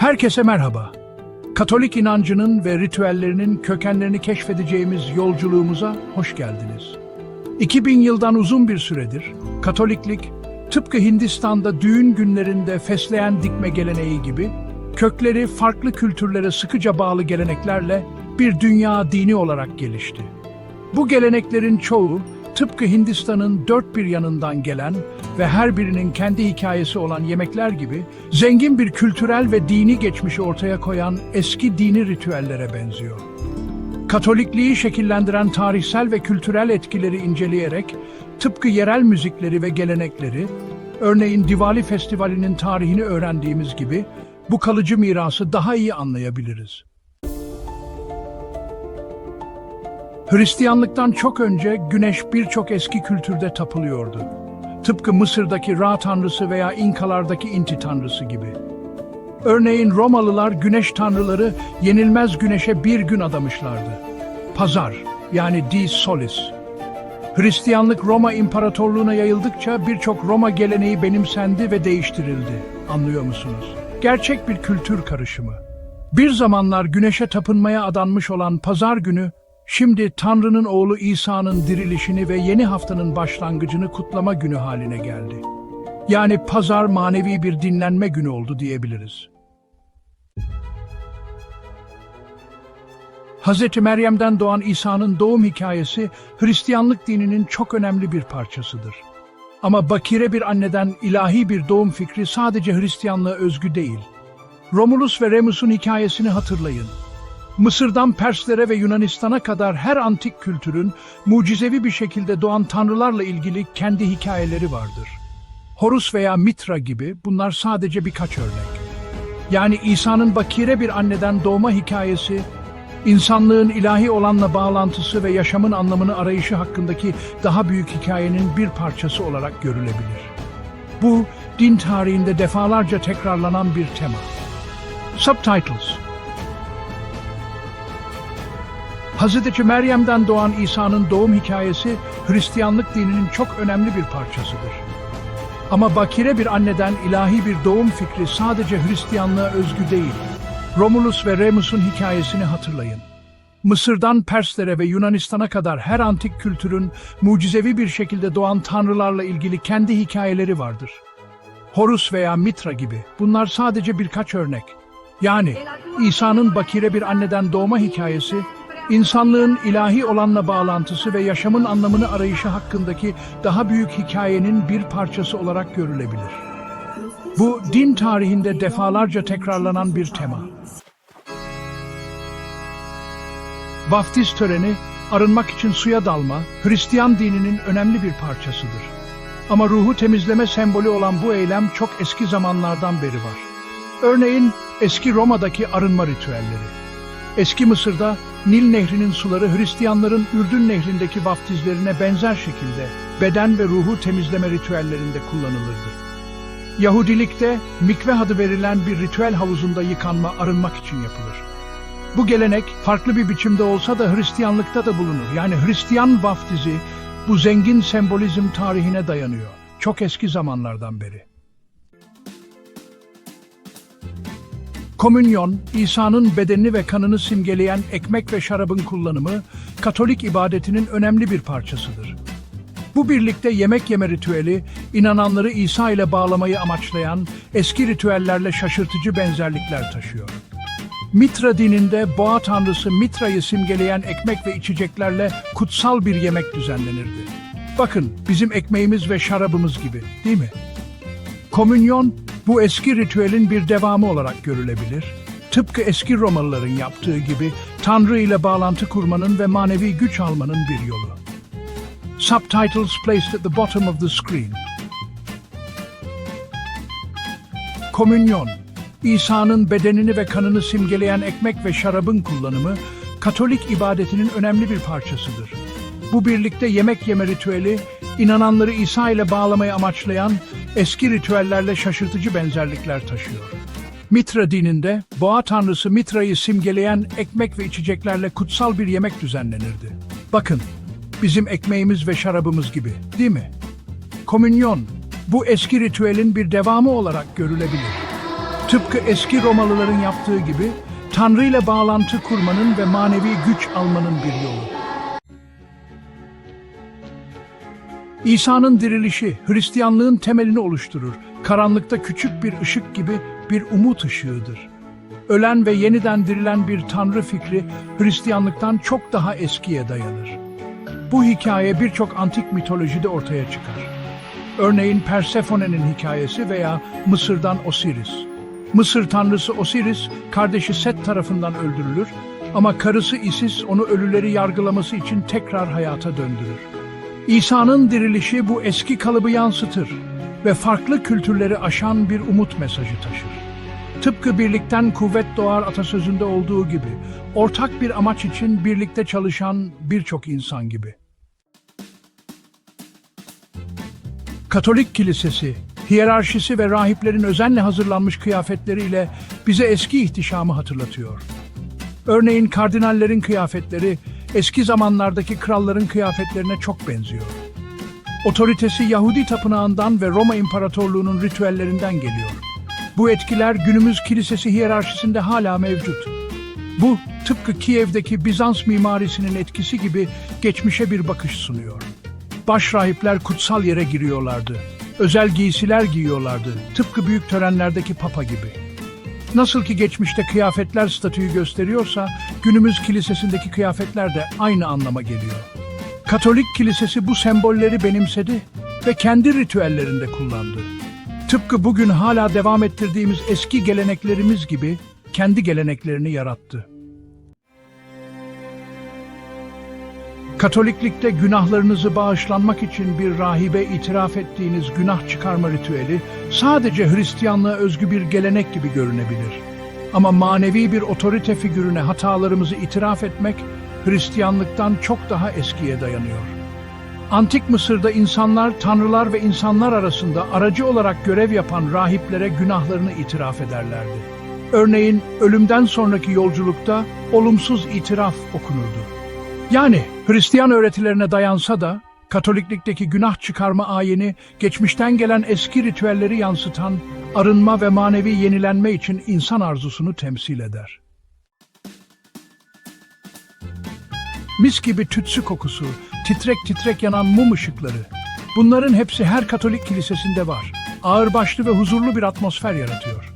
Herkese merhaba. Katolik inancının ve ritüellerinin kökenlerini keşfedeceğimiz yolculuğumuza hoş geldiniz. 2000 yıldan uzun bir süredir Katoliklik tıpkı Hindistan'da düğün günlerinde fesleğen dikme geleneği gibi kökleri farklı kültürlere sıkıca bağlı geleneklerle bir dünya dini olarak gelişti. Bu geleneklerin çoğu tıpkı Hindistan'ın dört bir yanından gelen ve her birinin kendi hikayesi olan yemekler gibi zengin bir kültürel ve dini geçmişi ortaya koyan eski dini ritüellere benziyor. Katolikliği şekillendiren tarihsel ve kültürel etkileri inceleyerek tıpkı yerel müzikleri ve gelenekleri, örneğin Diwali Festivali'nin tarihini öğrendiğimiz gibi bu kalıcı mirası daha iyi anlayabiliriz. Hristiyanlıktan çok önce güneş birçok eski kültürde tapılıyordu. Tıpkı Mısır'daki Ra tanrısı veya İnkalardaki Inti tanrısı gibi. Örneğin Romalılar güneş tanrıları yenilmez güneşe bir gün adamışlardı. Pazar yani Dies Solis. Hristiyanlık Roma İmparatorluğu'na yayıldıkça birçok Roma geleneği benimsendi ve değiştirildi. Anlıyor musunuz? Gerçek bir kültür karışımı. Bir zamanlar güneşe tapınmaya adanmış olan pazar günü, şimdi Tanrı'nın oğlu İsa'nın dirilişini ve yeni haftanın başlangıcını kutlama günü haline geldi. Yani pazar manevi bir dinlenme günü oldu diyebiliriz. Hz. Meryem'den doğan İsa'nın doğum hikayesi Hristiyanlık dininin çok önemli bir parçasıdır. Ama bakire bir anneden ilahi bir doğum fikri sadece Hristiyanlığa özgü değil. Romulus ve Remus'un hikayesini hatırlayın. Mısır'dan Perslere ve Yunanistan'a kadar her antik kültürün mucizevi bir şekilde doğan tanrılarla ilgili kendi hikayeleri vardır. Horus veya Mitra gibi bunlar sadece birkaç örnek. Yani İsa'nın bakire bir anneden doğma hikayesi, insanlığın ilahi olanla bağlantısı ve yaşamın anlamını arayışı hakkındaki daha büyük hikayenin bir parçası olarak görülebilir. Bu, din tarihinde defalarca tekrarlanan bir tema. Subtitles Hazreti Meryem'den doğan İsa'nın doğum hikayesi Hristiyanlık dininin çok önemli bir parçasıdır. Ama bakire bir anneden ilahi bir doğum fikri sadece Hristiyanlığa özgü değil. Romulus ve Remus'un hikayesini hatırlayın. Mısır'dan Perslere ve Yunanistan'a kadar her antik kültürün mucizevi bir şekilde doğan tanrılarla ilgili kendi hikayeleri vardır. Horus veya Mitra gibi bunlar sadece birkaç örnek. Yani İsa'nın bakire bir anneden doğma hikayesi, insanlığın ilahi olanla bağlantısı ve yaşamın anlamını arayışı hakkındaki daha büyük hikayenin bir parçası olarak görülebilir. Bu din tarihinde defalarca tekrarlanan bir tema. Vaftiz töreni, arınmak için suya dalma, Hristiyan dininin önemli bir parçasıdır. Ama ruhu temizleme sembolü olan bu eylem çok eski zamanlardan beri var. Örneğin eski Roma'daki arınma ritüelleri. Eski Mısır'da Nil Nehri'nin suları Hristiyanların Ürdün Nehri'ndeki vaftizlerine benzer şekilde beden ve ruhu temizleme ritüellerinde kullanılırdı. Yahudilikte mikve adı verilen bir ritüel havuzunda yıkanma, arınmak için yapılır. Bu gelenek farklı bir biçimde olsa da Hristiyanlıkta da bulunur. Yani Hristiyan vaftizi bu zengin sembolizm tarihine dayanıyor. Çok eski zamanlardan beri. Komünyon, İsa'nın bedenini ve kanını simgeleyen ekmek ve şarabın kullanımı, Katolik ibadetinin önemli bir parçasıdır. Bu birlikte yemek yeme ritüeli, inananları İsa ile bağlamayı amaçlayan eski ritüellerle şaşırtıcı benzerlikler taşıyor. Mitra dininde boğa tanrısı Mitra'yı simgeleyen ekmek ve içeceklerle kutsal bir yemek düzenlenirdi. Bakın bizim ekmeğimiz ve şarabımız gibi değil mi? Komünyon bu eski ritüelin bir devamı olarak görülebilir. Tıpkı eski Romalıların yaptığı gibi Tanrı ile bağlantı kurmanın ve manevi güç almanın bir yolu. Subtitles placed at the bottom of the screen. Komünyon, İsa'nın bedenini ve kanını simgeleyen ekmek ve şarabın kullanımı, Katolik ibadetinin önemli bir parçasıdır. Bu birlikte yemek yeme ritüeli, inananları İsa ile bağlamayı amaçlayan eski ritüellerle şaşırtıcı benzerlikler taşıyor. Mitra dininde boğa tanrısı Mitra'yı simgeleyen ekmek ve içeceklerle kutsal bir yemek düzenlenirdi. Bakın, bizim ekmeğimiz ve şarabımız gibi, değil mi? Komünyon, bu eski ritüelin bir devamı olarak görülebilir. Tıpkı eski Romalıların yaptığı gibi Tanrı ile bağlantı kurmanın ve manevi güç almanın bir yolu. İsa'nın dirilişi Hristiyanlığın temelini oluşturur. Karanlıkta küçük bir ışık gibi bir umut ışığıdır. Ölen ve yeniden dirilen bir tanrı fikri Hristiyanlıktan çok daha eskiye dayanır. Bu hikaye birçok antik mitolojide ortaya çıkar. Örneğin Persephone'nin hikayesi veya Mısır'dan Osiris. Mısır tanrısı Osiris, kardeşi Set tarafından öldürülür ama karısı Isis onu ölüleri yargılaması için tekrar hayata döndürür. İsa'nın dirilişi bu eski kalıbı yansıtır ve farklı kültürleri aşan bir umut mesajı taşır. Tıpkı birlikten kuvvet doğar atasözünde olduğu gibi, ortak bir amaç için birlikte çalışan birçok insan gibi. Katolik Kilisesi, hiyerarşisi ve rahiplerin özenle hazırlanmış kıyafetleriyle bize eski ihtişamı hatırlatıyor. Örneğin kardinallerin kıyafetleri eski zamanlardaki kralların kıyafetlerine çok benziyor. Otoritesi Yahudi tapınağından ve Roma İmparatorluğu'nun ritüellerinden geliyor. Bu etkiler günümüz kilisesi hiyerarşisinde hala mevcut. Bu tıpkı Kiev'deki Bizans mimarisinin etkisi gibi geçmişe bir bakış sunuyor. Baş rahipler kutsal yere giriyorlardı. Özel giysiler giyiyorlardı. Tıpkı büyük törenlerdeki papa gibi. Nasıl ki geçmişte kıyafetler statüyü gösteriyorsa, günümüz kilisesindeki kıyafetler de aynı anlama geliyor. Katolik kilisesi bu sembolleri benimsedi ve kendi ritüellerinde kullandı. Tıpkı bugün hala devam ettirdiğimiz eski geleneklerimiz gibi kendi geleneklerini yarattı. Katoliklikte günahlarınızı bağışlanmak için bir rahibe itiraf ettiğiniz günah çıkarma ritüeli sadece Hristiyanlığa özgü bir gelenek gibi görünebilir. Ama manevi bir otorite figürüne hatalarımızı itiraf etmek Hristiyanlıktan çok daha eskiye dayanıyor. Antik Mısır'da insanlar tanrılar ve insanlar arasında aracı olarak görev yapan rahiplere günahlarını itiraf ederlerdi. Örneğin ölümden sonraki yolculukta olumsuz itiraf okunurdu. Yani Hristiyan öğretilerine dayansa da Katoliklikteki günah çıkarma ayini geçmişten gelen eski ritüelleri yansıtan arınma ve manevi yenilenme için insan arzusunu temsil eder. Mis gibi tütsü kokusu, titrek titrek yanan mum ışıkları. Bunların hepsi her Katolik kilisesinde var. Ağırbaşlı ve huzurlu bir atmosfer yaratıyor.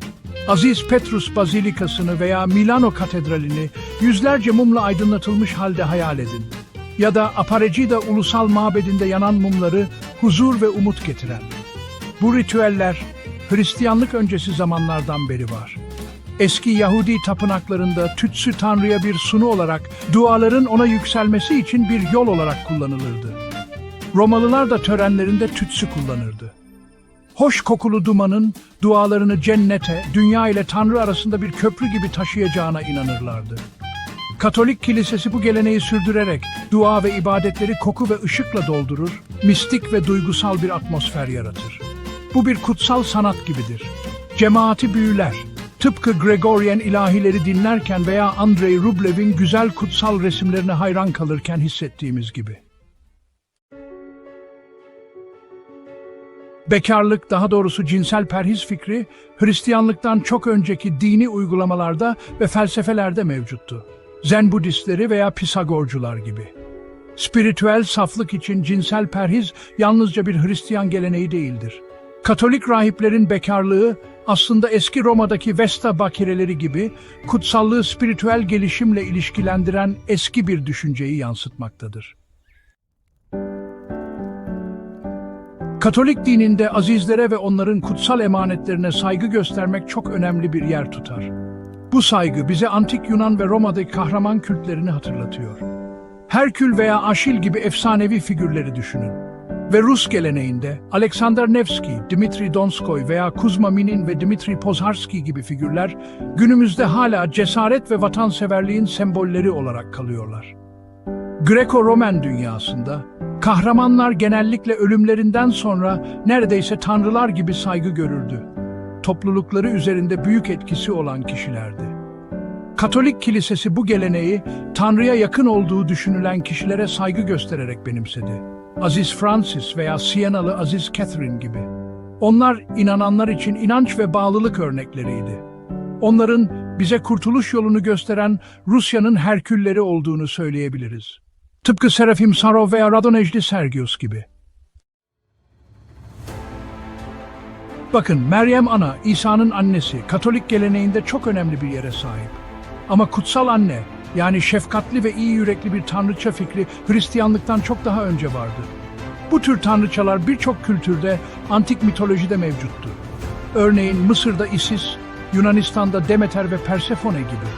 Aziz Petrus Bazilikası'nı veya Milano Katedrali'ni yüzlerce mumla aydınlatılmış halde hayal edin. Ya da Aparecida Ulusal Mabedi'nde yanan mumları huzur ve umut getiren. Bu ritüeller Hristiyanlık öncesi zamanlardan beri var. Eski Yahudi tapınaklarında tütsü Tanrı'ya bir sunu olarak duaların ona yükselmesi için bir yol olarak kullanılırdı. Romalılar da törenlerinde tütsü kullanırdı. Hoş kokulu dumanın dualarını cennete, dünya ile Tanrı arasında bir köprü gibi taşıyacağına inanırlardı. Katolik kilisesi bu geleneği sürdürerek dua ve ibadetleri koku ve ışıkla doldurur, mistik ve duygusal bir atmosfer yaratır. Bu bir kutsal sanat gibidir. Cemaati büyüler. Tıpkı Gregorian ilahileri dinlerken veya Andrei Rublev'in güzel kutsal resimlerine hayran kalırken hissettiğimiz gibi. Bekarlık, daha doğrusu cinsel perhiz fikri, Hristiyanlıktan çok önceki dini uygulamalarda ve felsefelerde mevcuttu. Zen Budistleri veya Pisagorcular gibi. Spiritüel saflık için cinsel perhiz yalnızca bir Hristiyan geleneği değildir. Katolik rahiplerin bekarlığı aslında eski Roma'daki Vesta bakireleri gibi kutsallığı spiritüel gelişimle ilişkilendiren eski bir düşünceyi yansıtmaktadır. Katolik dininde azizlere ve onların kutsal emanetlerine saygı göstermek çok önemli bir yer tutar. Bu saygı bize antik Yunan ve Roma'daki kahraman kültlerini hatırlatıyor. Herkül veya Aşil gibi efsanevi figürleri düşünün. Ve Rus geleneğinde Alexander Nevsky, Dmitri Donskoy veya Kuzma Minin ve Dmitri Pozharsky gibi figürler günümüzde hala cesaret ve vatanseverliğin sembolleri olarak kalıyorlar. Greko-Romen dünyasında kahramanlar genellikle ölümlerinden sonra neredeyse tanrılar gibi saygı görürdü. Toplulukları üzerinde büyük etkisi olan kişilerdi. Katolik kilisesi bu geleneği Tanrı'ya yakın olduğu düşünülen kişilere saygı göstererek benimsedi. Aziz Francis veya Sienalı Aziz Catherine gibi. Onlar inananlar için inanç ve bağlılık örnekleriydi. Onların bize kurtuluş yolunu gösteren Rusya'nın Herkülleri olduğunu söyleyebiliriz. Tıpkı Serafim Sarov veya Radonejdi Sergius gibi. Bakın Meryem Ana, İsa'nın annesi, Katolik geleneğinde çok önemli bir yere sahip. Ama kutsal anne, yani şefkatli ve iyi yürekli bir tanrıça fikri Hristiyanlıktan çok daha önce vardı. Bu tür tanrıçalar birçok kültürde, antik mitolojide mevcuttu. Örneğin Mısır'da Isis, Yunanistan'da Demeter ve Persefone gibi.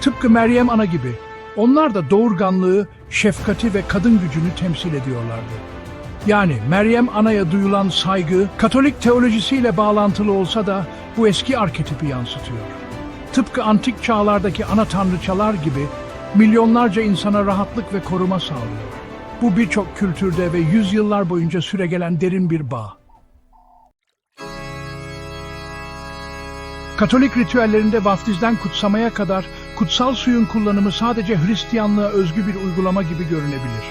Tıpkı Meryem Ana gibi, onlar da doğurganlığı, şefkati ve kadın gücünü temsil ediyorlardı. Yani Meryem Ana'ya duyulan saygı, Katolik teolojisiyle bağlantılı olsa da bu eski arketipi yansıtıyor. Tıpkı antik çağlardaki ana tanrıçalar gibi milyonlarca insana rahatlık ve koruma sağlıyor. Bu birçok kültürde ve yüzyıllar boyunca süregelen derin bir bağ. Katolik ritüellerinde vaftizden kutsamaya kadar kutsal suyun kullanımı sadece Hristiyanlığa özgü bir uygulama gibi görünebilir.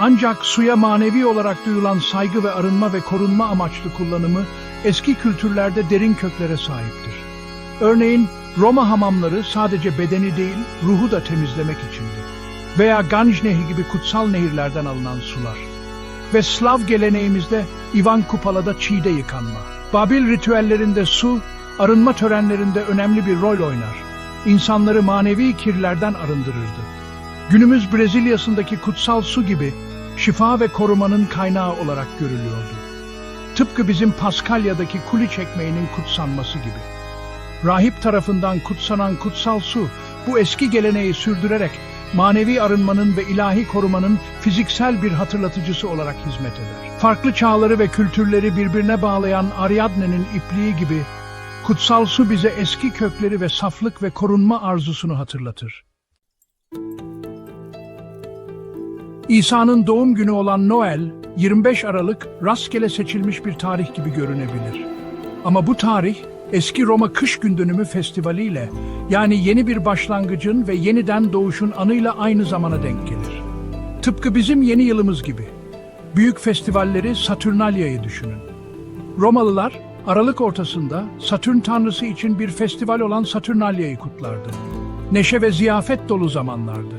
Ancak suya manevi olarak duyulan saygı ve arınma ve korunma amaçlı kullanımı eski kültürlerde derin köklere sahiptir. Örneğin Roma hamamları sadece bedeni değil, ruhu da temizlemek içindi. Veya Ganj Nehri gibi kutsal nehirlerden alınan sular. Ve Slav geleneğimizde Ivan Kupala'da çiğde yıkanma. Babil ritüellerinde su, arınma törenlerinde önemli bir rol oynar. İnsanları manevi kirlerden arındırırdı. Günümüz Brezilya'sındaki kutsal su gibi şifa ve korumanın kaynağı olarak görülüyordu. Tıpkı bizim Paskalya'daki kuli çekmeğinin kutsanması gibi. Rahip tarafından kutsanan kutsal su bu eski geleneği sürdürerek manevi arınmanın ve ilahi korumanın fiziksel bir hatırlatıcısı olarak hizmet eder. Farklı çağları ve kültürleri birbirine bağlayan Ariadne'nin ipliği gibi kutsal su bize eski kökleri ve saflık ve korunma arzusunu hatırlatır. İsa'nın doğum günü olan Noel, 25 Aralık rastgele seçilmiş bir tarih gibi görünebilir. Ama bu tarih, eski Roma Kış Gündönümü Festivali ile yani yeni bir başlangıcın ve yeniden doğuşun anıyla aynı zamana denk gelir. Tıpkı bizim yeni yılımız gibi. Büyük festivalleri Saturnalia'yı düşünün. Romalılar Aralık ortasında Satürn tanrısı için bir festival olan Saturnalia'yı kutlardı. Neşe ve ziyafet dolu zamanlardı.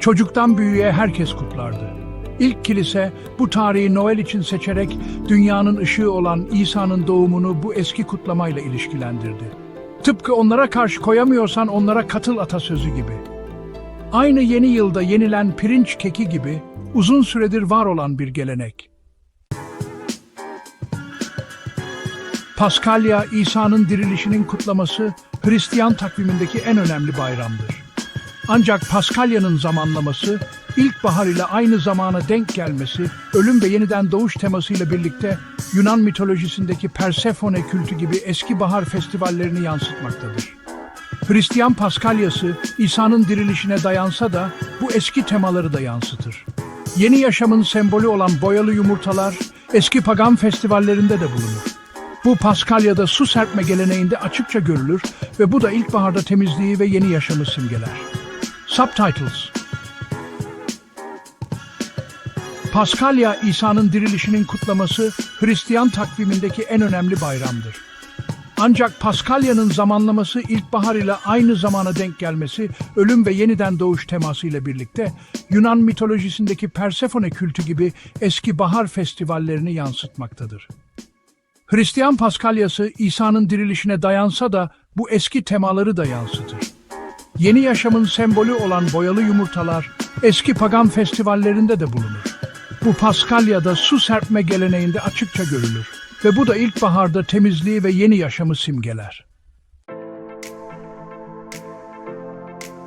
Çocuktan büyüğe herkes kutlardı. İlk kilise bu tarihi Noel için seçerek dünyanın ışığı olan İsa'nın doğumunu bu eski kutlamayla ilişkilendirdi. Tıpkı onlara karşı koyamıyorsan onlara katıl atasözü gibi. Aynı yeni yılda yenilen pirinç keki gibi uzun süredir var olan bir gelenek. Paskalya, İsa'nın dirilişinin kutlaması Hristiyan takvimindeki en önemli bayramdır. Ancak Paskalya'nın zamanlaması, ilkbahar ile aynı zamana denk gelmesi, ölüm ve yeniden doğuş temasıyla birlikte Yunan mitolojisindeki Persefone kültü gibi eski bahar festivallerini yansıtmaktadır. Hristiyan Paskalyası, İsa'nın dirilişine dayansa da bu eski temaları da yansıtır. Yeni yaşamın sembolü olan boyalı yumurtalar, eski pagan festivallerinde de bulunur. Bu Paskalya'da su serpme geleneğinde açıkça görülür ve bu da ilkbaharda temizliği ve yeni yaşamı simgeler. Subtitles Paskalya, İsa'nın dirilişinin kutlaması Hristiyan takvimindeki en önemli bayramdır. Ancak Paskalya'nın zamanlaması ilkbahar ile aynı zamana denk gelmesi, ölüm ve yeniden doğuş teması ile birlikte Yunan mitolojisindeki Persefone kültü gibi eski bahar festivallerini yansıtmaktadır. Hristiyan Paskalyası İsa'nın dirilişine dayansa da bu eski temaları da yansıtır. Yeni yaşamın sembolü olan boyalı yumurtalar eski pagan festivallerinde de bulunur. Bu Paskalya'da su serpme geleneğinde açıkça görülür ve bu da ilkbaharda temizliği ve yeni yaşamı simgeler.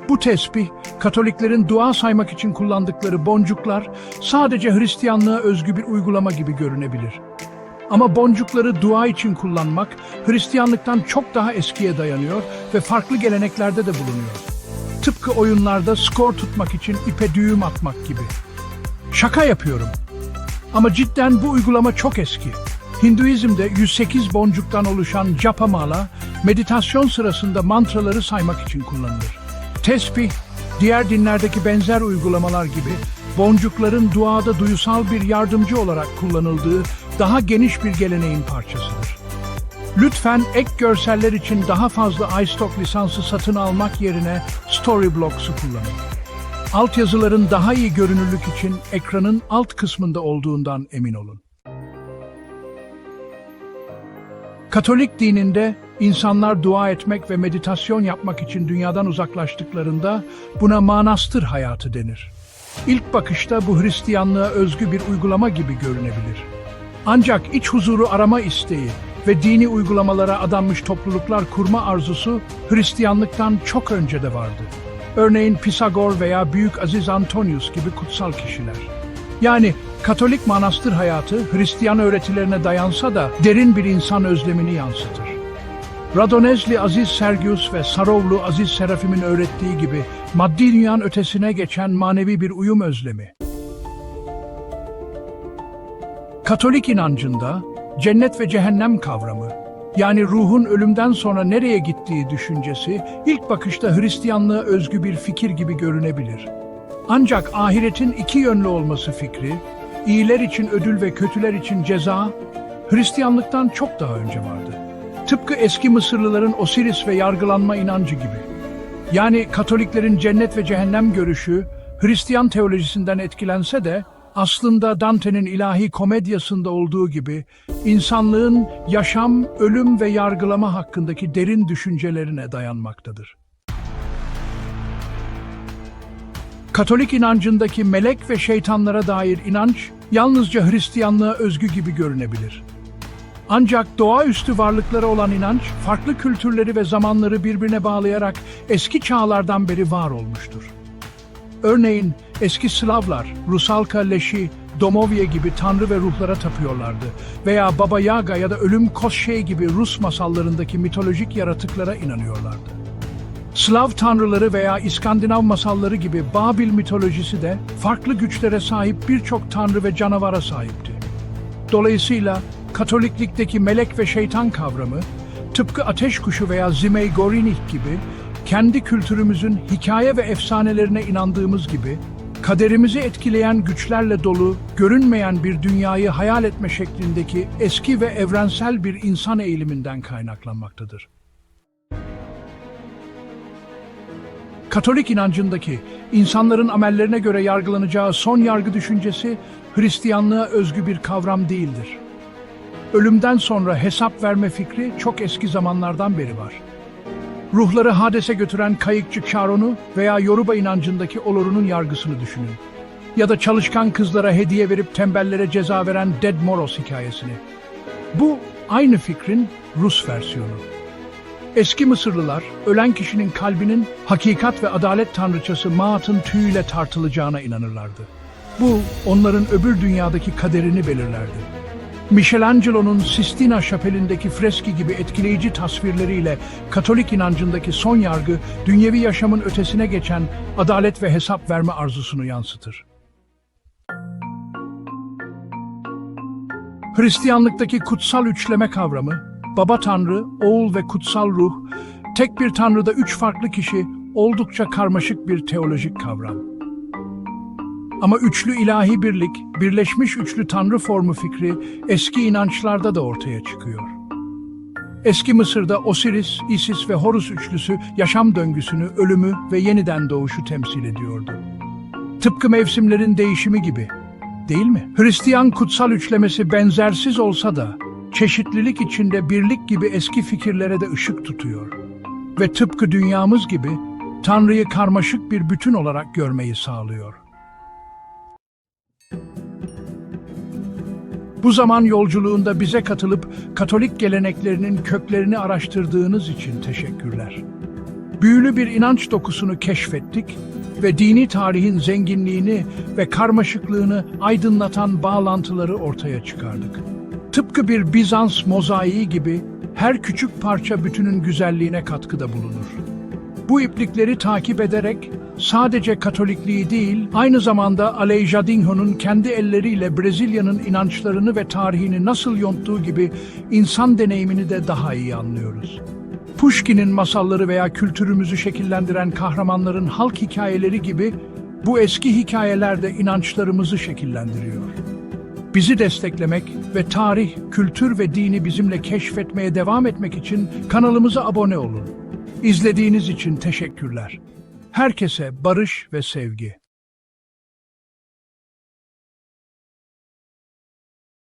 Bu tesbih, Katoliklerin dua saymak için kullandıkları boncuklar sadece Hristiyanlığa özgü bir uygulama gibi görünebilir. Ama boncukları dua için kullanmak Hristiyanlıktan çok daha eskiye dayanıyor ve farklı geleneklerde de bulunuyor. Tıpkı oyunlarda skor tutmak için ipe düğüm atmak gibi. Şaka yapıyorum. Ama cidden bu uygulama çok eski. Hinduizm'de 108 boncuktan oluşan japamala, meditasyon sırasında mantraları saymak için kullanılır. Tesbih, diğer dinlerdeki benzer uygulamalar gibi boncukların duada duysal bir yardımcı olarak kullanıldığı daha geniş bir geleneğin parçasıdır. Lütfen ek görseller için daha fazla iStock lisansı satın almak yerine Storyblocks'u kullanın. Altyazıların daha iyi görünürlük için ekranın alt kısmında olduğundan emin olun. Katolik dininde insanlar dua etmek ve meditasyon yapmak için dünyadan uzaklaştıklarında buna manastır hayatı denir. İlk bakışta bu Hristiyanlığa özgü bir uygulama gibi görünebilir. Ancak iç huzuru arama isteği ve dini uygulamalara adanmış topluluklar kurma arzusu Hristiyanlıktan çok önce de vardı. Örneğin Pisagor veya Büyük Aziz Antonius gibi kutsal kişiler. Yani Katolik manastır hayatı Hristiyan öğretilerine dayansa da derin bir insan özlemini yansıtır. Radonezli Aziz Sergius ve Sarovlu Aziz Serafim'in öğrettiği gibi maddi dünyanın ötesine geçen manevi bir uyum özlemi. Katolik inancında cennet ve cehennem kavramı, yani ruhun ölümden sonra nereye gittiği düşüncesi ilk bakışta Hristiyanlığa özgü bir fikir gibi görünebilir. Ancak ahiretin iki yönlü olması fikri, iyiler için ödül ve kötüler için ceza, Hristiyanlıktan çok daha önce vardı. Tıpkı eski Mısırlıların Osiris ve yargılanma inancı gibi. Yani Katoliklerin cennet ve cehennem görüşü Hristiyan teolojisinden etkilense de aslında Dante'nin ilahi komedyasında olduğu gibi insanlığın yaşam, ölüm ve yargılama hakkındaki derin düşüncelerine dayanmaktadır. Katolik inancındaki melek ve şeytanlara dair inanç yalnızca Hristiyanlığa özgü gibi görünebilir. Ancak doğaüstü varlıklara olan inanç, farklı kültürleri ve zamanları birbirine bağlayarak eski çağlardan beri var olmuştur. Örneğin eski Slavlar, Rusalka leşi, Domovye gibi tanrı ve ruhlara tapıyorlardı veya Baba Yaga ya da ölüm Koşey gibi Rus masallarındaki mitolojik yaratıklara inanıyorlardı. Slav tanrıları veya İskandinav masalları gibi Babil mitolojisi de farklı güçlere sahip birçok tanrı ve canavara sahipti. Dolayısıyla Katoliklikteki melek ve şeytan kavramı, tıpkı ateş kuşu veya Zimey Gorinik gibi, kendi kültürümüzün hikaye ve efsanelerine inandığımız gibi, kaderimizi etkileyen güçlerle dolu, görünmeyen bir dünyayı hayal etme şeklindeki eski ve evrensel bir insan eğiliminden kaynaklanmaktadır. Katolik inancındaki insanların amellerine göre yargılanacağı son yargı düşüncesi Hristiyanlığa özgü bir kavram değildir. Ölümden sonra hesap verme fikri çok eski zamanlardan beri var. Ruhları Hades'e götüren kayıkçı Charon'u veya Yoruba inancındaki Olorun'un yargısını düşünün. Ya da çalışkan kızlara hediye verip tembellere ceza veren Dead Moros hikayesini. Bu aynı fikrin Rus versiyonu. Eski Mısırlılar, ölen kişinin kalbinin hakikat ve adalet tanrıçası Maat'ın tüyüyle tartılacağına inanırlardı. Bu, onların öbür dünyadaki kaderini belirlerdi. Michelangelo'nun Sistina Şapeli'ndeki freski gibi etkileyici tasvirleriyle Katolik inancındaki son yargı, dünyevi yaşamın ötesine geçen adalet ve hesap verme arzusunu yansıtır. Hristiyanlıktaki kutsal üçleme kavramı, Baba Tanrı, Oğul ve Kutsal Ruh, tek bir Tanrı'da üç farklı kişi oldukça karmaşık bir teolojik kavram. Ama üçlü ilahi birlik, birleşmiş üçlü tanrı formu fikri eski inançlarda da ortaya çıkıyor. Eski Mısır'da Osiris, Isis ve Horus üçlüsü yaşam döngüsünü, ölümü ve yeniden doğuşu temsil ediyordu. Tıpkı mevsimlerin değişimi gibi, değil mi? Hristiyan kutsal üçlemesi benzersiz olsa da çeşitlilik içinde birlik gibi eski fikirlere de ışık tutuyor. Ve tıpkı dünyamız gibi Tanrı'yı karmaşık bir bütün olarak görmeyi sağlıyor. Bu zaman yolculuğunda bize katılıp Katolik geleneklerinin köklerini araştırdığınız için teşekkürler. Büyülü bir inanç dokusunu keşfettik ve dini tarihin zenginliğini ve karmaşıklığını aydınlatan bağlantıları ortaya çıkardık. Tıpkı bir Bizans mozaiği gibi her küçük parça bütünün güzelliğine katkıda bulunur. Bu iplikleri takip ederek sadece Katolikliği değil, aynı zamanda Aleijadinho'nun kendi elleriyle Brezilya'nın inançlarını ve tarihini nasıl yonttuğu gibi insan deneyimini de daha iyi anlıyoruz. Pushkin'in masalları veya kültürümüzü şekillendiren kahramanların halk hikayeleri gibi bu eski hikayeler de inançlarımızı şekillendiriyor. Bizi desteklemek ve tarih, kültür ve dini bizimle keşfetmeye devam etmek için kanalımıza abone olun. İzlediğiniz için teşekkürler. Herkese barış ve sevgi.